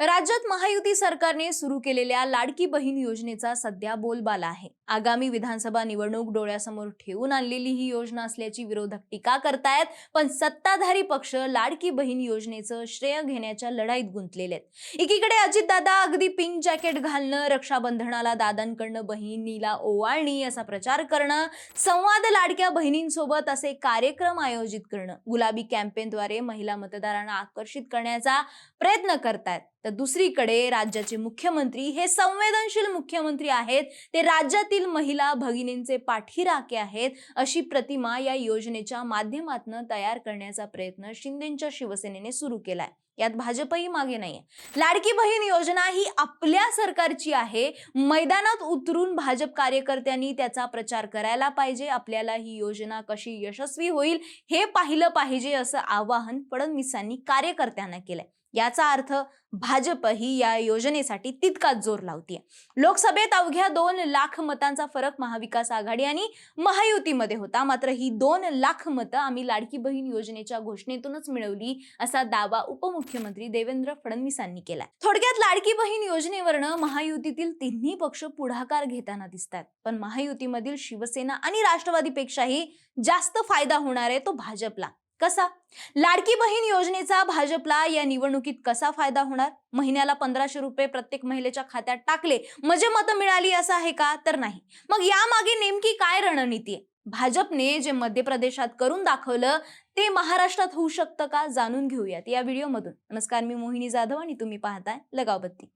राज्यात महायुती सरकारने सुरू केलेल्या लाडकी बहीण योजनेचा सध्या बोलबाला आहे. आगामी विधानसभा निवडणूक डोळ्यासमोर ठेवून आणलेली ही योजना असल्याची विरोधक टीका करतायत. पण सत्ताधारी पक्ष लाडकी बहीण योजनेचं श्रेय घेण्याच्या लढाईत गुंतलेले आहेत एकीकडे अजितदादा अगदी पिंक जॅकेट घालणं रक्षाबंधनाला दादांकडनं बहिणीला ओवाळणी असा प्रचार करणं संवाद लाडक्या बहिणींसोबत असे कार्यक्रम आयोजित करणं गुलाबी कॅम्पेनद्वारे महिला मतदारांना आकर्षित करण्याचा प्रयत्न करतायत. तर दुसरीकडे राज्याचे मुख्यमंत्री हे संवेदनशील मुख्यमंत्री आहेत. ते राज्यातील महिला भगिनींचे पाठीराखे आहेत अशी प्रतिमा या योजनेच्या माध्यमातून तयार करण्याचा प्रयत्न शिंदेच्या शिवसेनेने सुरू केलाय. यात भाजपही मागे नाहीये. लाडकी बहीण योजना ही आपल्या सरकारची आहे. मैदानात उतरून भाजप कार्यकर्त्यांनी त्याचा प्रचार करायला पाहिजे. आपल्याला ही योजना कशी यशस्वी होईल हे पाहिलं पाहिजे असं आवाहन फडणवीसांनी कार्यकर्त्यांना केलंय. याचा अर्थ भाजप ही या योजनेसाठी तितकाच जोर लावतीये. लोकसभेत अवघ्या दोन लाख मतांचा फरक महाविकास आघाडी आणि महायुतीमध्ये होता. मात्र ही दोन लाख मतं आम्ही लाडकी बहीण योजनेच्या घोषणेतूनच मिळवली असा दावा उपमुख्यमंत्री देवेंद्र फडणवीसांनी केलाय. थोडक्यात लाडकी बहीण योजनेवरनं महायुतीतील तिन्ही पक्ष पुढाकार घेताना दिसतात पण महायुतीमधील शिवसेना आणि राष्ट्रवादीपेक्षाही जास्त फायदा होणार आहे तो भाजपला. कसा? लाडकी बहीण योजनेचा भाजपला या निवडणुकीत कसा फायदा होणार? महिन्याला पंधराशे रुपये प्रत्येक महिलेच्या खात्यात टाकले. म्हणजे मतं मिळाली असं आहे का? तर नाही. मग यामागे नेमकी काय रणनीती आहे? भाजपने जे मध्य प्रदेशात करून दाखवलं ते महाराष्ट्रात होऊ शकतं का? जाणून घेऊयात या व्हिडिओमधून. नमस्कार मी मोहिनी जाधव आणि तुम्ही पाहताय लगावबत्ती.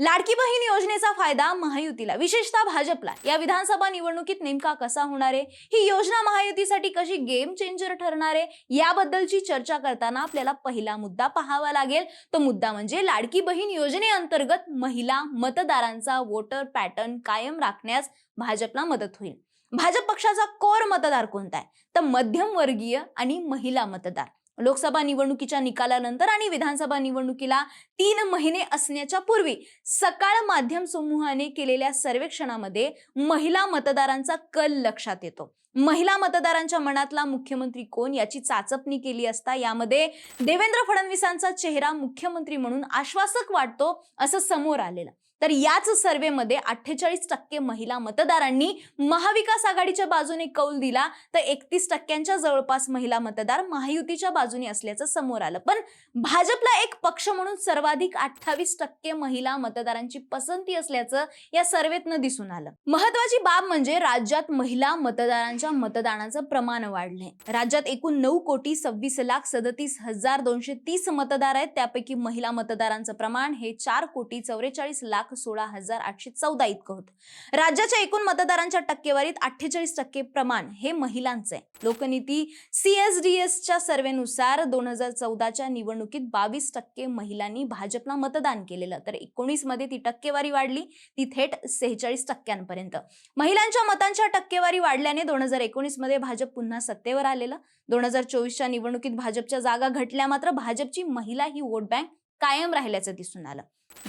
लाडकी बहीण योजनेचा फायदा महायुतीला विशेषतः भाजपला. या विधानसभा निवडणुकीत नेमका कसा होणार आहे? ही योजना महायुतीसाठी कशी गेम चेंजर ठरणार आहे? याबद्दलची चर्चा करताना आपल्याला पहिला मुद्दा पाहावा लागेल. तो मुद्दा म्हणजे लाडकी बहीण योजनेअंतर्गत महिला मतदारांचा वोटर पॅटर्न कायम राखण्यास भाजपला मदत होईल. भाजप पक्षाचा कोर मतदार कोणता आहे? तर मध्यमवर्गीय आणि महिला मतदार. लोकसभा निवडणुकीच्या निकालानंतर आणि विधानसभा निवडणुकीला तीन महिने असण्याच्या पूर्वी सकाळ माध्यम समूहाने केलेल्या सर्वेक्षणामध्ये महिला मतदारांचा कल लक्षात येतो. महिला मतदारांच्या मनातला मुख्यमंत्री कोण याची चाचपणी केली असता यामध्ये देवेंद्र फडणवीसांचा चेहरा मुख्यमंत्री म्हणून आश्वासक वाटतो असं समोर आलेलं. तर याच सर्वेमध्ये अठ्ठेचाळीस टक्के महिला मतदारांनी महाविकास आघाडीच्या बाजूने कौल दिला. तर एकतीस टक्क्यांच्या जवळपास महिला मतदार महायुतीच्या बाजूने असल्याचं समोर आलं. पण भाजपला एक पक्ष म्हणून सर्वाधिक अठ्ठावीस टक्के महिला मतदारांची पसंती असल्याचं या सर्वेतनं दिसून आलं. महत्वाची बाब म्हणजे राज्यात महिला मतदारांच्या मतदानाचं प्रमाण वाढलंय. राज्यात एकूण नऊ कोटी सव्वीस लाख सदतीस हजार दोनशे तीस मतदार आहेत. त्यापैकी महिला मतदारांचं प्रमाण हे चार कोटी चौवेचाळीस लाख सोळा हजार आठशे चौदा इतकं होतं. राज्याच्या एकूण मतदारांच्या टक्केवारीत अठ्ठेचाळीस टक्के प्रमाण हे महिलांचं आहे. लोकनीती सीएसडीएसच्या सर्वेनुसार दोन हजार चौदाच्या निवडणुकीत बावीस टक्के महिलांनी भाजपला मतदान केलेलं. तर एकोणीसमध्ये ती टक्केवारी वाढली. ती थेट सेहेचाळीस टक्क्यांपर्यंत. महिलांच्या मतांच्या टक्केवारी वाढल्याने दोन हजार एकोणीसमध्ये भाजप पुन्हा सत्तेवर आलेलं. दोन हजार चोवीसच्या निवडणुकीत भाजपच्या जागा घटल्या मात्र भाजपची महिला ही वोट बँक कायम राहिल्याचं दिसून आलं.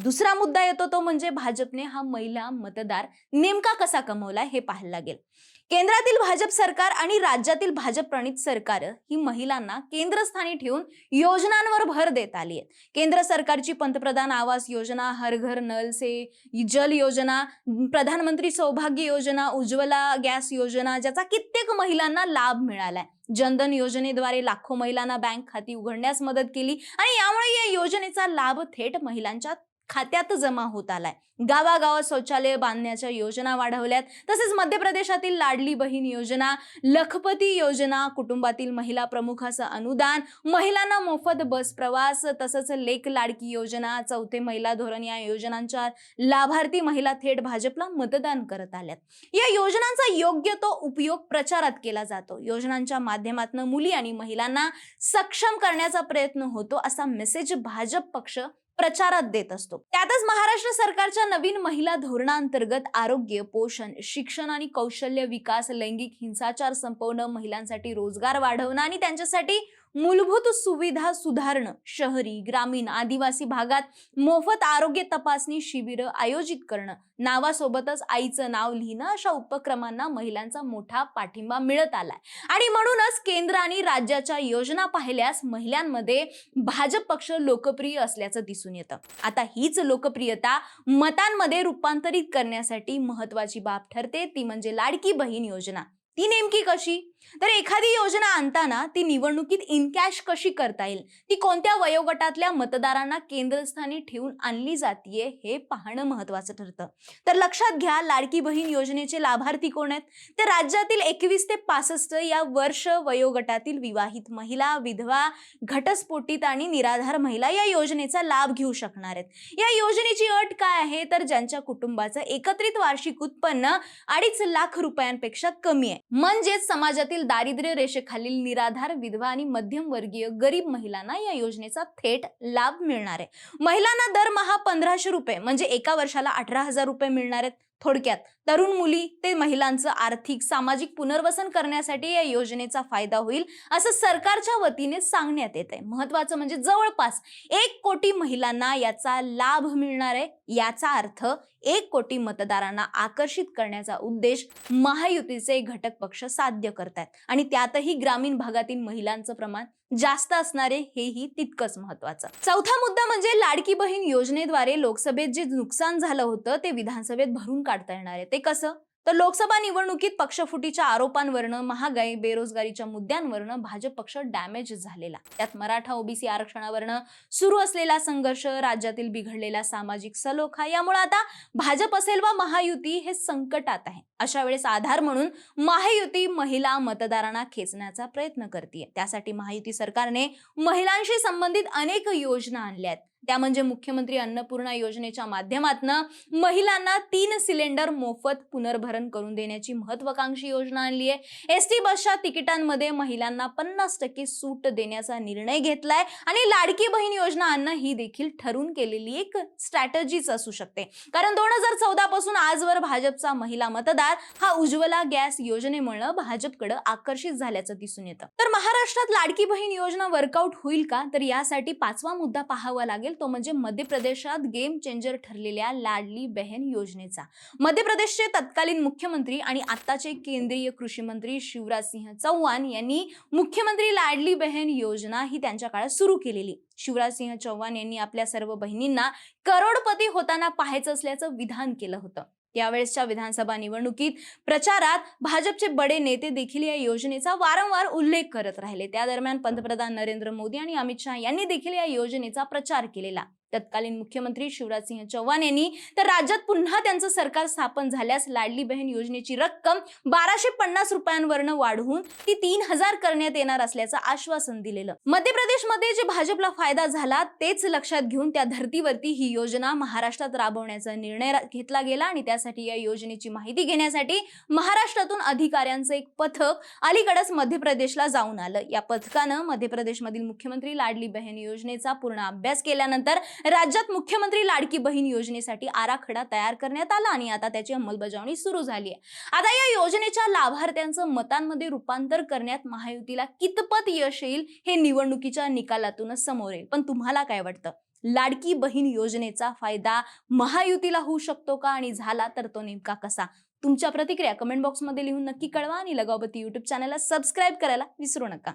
दुसरा मुद्दा येतो तो म्हणजे भाजपने हा महिला मतदार नेमका कसा कमवलाय हे पाहायला लागेल. केंद्रातील भाजप सरकार आणि राज्यातील भाजप प्रणित सरकार ही महिलांना केंद्रस्थानी ठेवून योजनांवर भर देत आली आहेत. केंद्र सरकारची पंतप्रधान आवास योजना हर घर नल से जल योजना प्रधानमंत्री सौभाग्य योजना उज्ज्वला गॅस योजना ज्याचा कित्येक महिलांना लाभ मिळालाय. जनधन योजनेद्वारे लाखो महिलांना बँक खाती उघडण्यास मदत केली आणि यामुळे या योजनेचा लाभ थेट महिलांच्या खात्यात जमा होत आलाय. गावागावात शौचालय बांधण्याच्या योजना वाढवल्यात. तसेच मध्य प्रदेशातील लाडली बहीण योजना लखपती योजना कुटुंबातील महिला प्रमुखाचं अनुदान महिलांना मोफत बस प्रवास तसंच लेख लाडकी योजना चौथे महिला धोरण या योजनांच्या लाभार्थी महिला थेट भाजपला मतदान करत आल्यात. या योजनांचा योग्य तो उपयोग प्रचारात केला जातो. योजनांच्या माध्यमातून मुली आणि महिलांना सक्षम करण्याचा प्रयत्न होतो असा मेसेज भाजप पक्ष प्रचारात देत असतो. त्यातच महाराष्ट्र सरकारच्या नवीन महिला धोरणांतर्गत आरोग्य पोषण शिक्षण आणि कौशल्य विकास लैंगिक हिंसाचार संपवणं महिलांसाठी रोजगार वाढवणं आणि त्यांच्यासाठी मूलभूत सुविधा सुधारणं शहरी ग्रामीण आदिवासी भागात मोफत आरोग्य तपासणी शिबिरं आयोजित करणं नावासोबतच आईचं नाव लिहिणं अशा उपक्रमांना महिलांचा मोठा पाठिंबा मिळत आलाय. आणि म्हणूनच केंद्र आणि राज्याच्या योजना पाहिल्यास महिलांमध्ये भाजप पक्ष लोकप्रिय असल्याचं दिसून येतं. आता हीच लोकप्रियता मतांमध्ये रूपांतरित करण्यासाठी महत्वाची बाब ठरते. ती म्हणजे लाडकी बहीण योजना. ती नेमकी कशी? तर एखादी योजना आणताना ती निवडणुकीत इनकॅश कशी करता येईल? ती कोणत्या वयोगटातल्या मतदारांना केंद्रस्थानी ठेवून आणली जातीये हे पाहणं महत्वाचं ठरतं. तर लक्षात घ्या लाडकी बहीण योजनेचे लाभार्थी कोण आहेत? तर राज्यातील एकवीस ते पासष्ट या वर्ष वयोगटातील विवाहित महिला विधवा घटस्फोटित आणि निराधार महिला या योजनेचा लाभ घेऊ शकणार आहेत. या योजनेची अट काय आहे? तर ज्यांच्या कुटुंबाचं एकत्रित वार्षिक उत्पन्न अडीच लाख रुपयांपेक्षा कमी आहे. म्हणजेच समाजात देशातील दारिद्र्य रेषेखालील निराधार विधवा आणि मध्यमवर्गीय गरीब महिलांना या योजनेचा थेट लाभ मिळणार आहे. महिलांना दरमहा पंधराशे रुपये म्हणजे एका वर्षाला अठरा हजार रुपये मिळणार आहेत. थोडक्यात. तरुण मुली ते महिलांचं आर्थिक सामाजिक पुनर्वसन करण्यासाठी या योजनेचा फायदा होईल असं सरकारच्या वतीने सांगण्यात येत आहे महत्वाचं म्हणजे जवळपास एक कोटी महिलांना याचा लाभ मिळणार आहे. याचा अर्थ एक कोटी मतदारांना आकर्षित करण्याचा उद्देश महायुतीचे घटक पक्ष साध्य करतात आणि त्यातही ग्रामीण भागातील महिलांचं प्रमाण जास्त असणारे हेही तितकंच महत्वाचं चौथा मुद्दा म्हणजे लाडकी बहीण योजनेद्वारे लोकसभेत जे नुकसान झालं होतं ते विधानसभेत भरून काढता येणार आहे. ते कसं? तर लोकसभा निवडणुकीत पक्षफुटीच्या आरोपांवरनं महागाई बेरोजगारीच्या मुद्द्यांवरनं भाजप पक्ष डॅमेज झालेला. त्यात मराठा ओबीसी आरक्षणावरनं सुरू असलेला संघर्ष राज्यातील बिघडलेला सामाजिक सलोखा यामुळे आता भाजप असेल वा महायुती हे संकटात आहे. अशा वेळेस आधार म्हणून महायुती महिला मतदारांना खेचण्याचा प्रयत्न करते त्यासाठी महायुती सरकारने महिलांशी संबंधित अनेक योजना आणल्या आहेत त्या म्हणजे मुख्यमंत्री अन्नपूर्णा योजनेच्या माध्यमातून महिलांना तीन सिलेंडर मोफत पुनर्भरण करून देण्याची महत्वाकांक्षी योजना आणली आहे. एस टी बसच्या तिकिटांमध्ये महिलांना पन्नास टक्के सूट देण्याचा निर्णय घेतलाय आणि लाडकी बहीण योजना आणणं ही देखील ठरून केलेली एक स्ट्रॅटजीच असू शकते. कारण दोन हजार चौदा पासून आजवर भाजपचा महिला मतदार हा उज्ज्वला गॅस योजनेमुळे भाजपकडे आकर्षित झाल्याचं दिसून येतं. तर महाराष्ट्रात लाडकी बहीण योजना वर्कआउट होईल का? तर यासाठी पाचवा मुद्दा पाहावा लागेल. तो म्हणजे मध्य प्रदेशात गेम चेंजर ठरलेल्या लाडली बहन योजनेचा. मध्य प्रदेशचे तत्कालीन मुख्यमंत्री आणि आताचे केंद्रीय कृषी मंत्री शिवराज सिंह चौहान यांनी मुख्यमंत्री लाडली बहन योजना ही त्यांच्या काळात सुरू केलेली. शिवराज सिंह चौहान यांनी आपल्या सर्व बहिणींना करोडपती होताना पाहायचं असल्याचं विधान केलं होतं. यावेळेसच्या विधानसभा निवडणुकीत प्रचारात भाजपचे बडे नेते देखील या योजनेचा वारंवार उल्लेख करत राहिले. त्या दरम्यान पंतप्रधान नरेंद्र मोदी आणि अमित शहा यांनी देखील या योजनेचा प्रचार केलेला. तत्कालीन मुख्यमंत्री शिवराजसिंह चौहान यांनी. तर राज्यात पुन्हा त्यांचं सरकार स्थापन झाल्यास लाडली बहीण योजनेची रक्कम बाराशे पन्नास रुपयांवरनं वाढवून ती तीन हजार करण्यात येणार असल्याचं आश्वासन दिलेलं. मध्य प्रदेशमध्ये जे भाजपला फायदा झाला तेच लक्षात घेऊन त्या धर्तीवरती ही योजना महाराष्ट्रात राबवण्याचा निर्णय रा- घेतला गेला आणि त्यासाठी या योजनेची माहिती घेण्यासाठी महाराष्ट्रातून अधिकाऱ्यांचं एक पथक अलीकडेच मध्य प्रदेशला जाऊन आलं. या पथकानं मध्य प्रदेशमधील मुख्यमंत्री लाडली बहीण योजनेचा पूर्ण अभ्यास केल्यानंतर राज्यात मुख्यमंत्री लाडकी बहीण योजनेसाठी आराखडा तयार करण्यात आला आणि आता त्याची अंमलबजावणी सुरू झाली आहे. आता या योजनेच्या लाभार्थ्यांचं मतांमध्ये रूपांतर करण्यात महायुतीला कितपत यश येईल हे निवडणुकीच्या निकालातूनच समोर येईल. पण तुम्हाला काय वाटतं? लाडकी बहीण योजनेचा फायदा महायुतीला होऊ शकतो का? आणि झाला तर तो नेमका कसा? तुमच्या प्रतिक्रिया कमेंट बॉक्समध्ये लिहून नक्की कळवा आणि लगावती युट्यूब चॅनलला सबस्क्राईब करायला विसरू नका.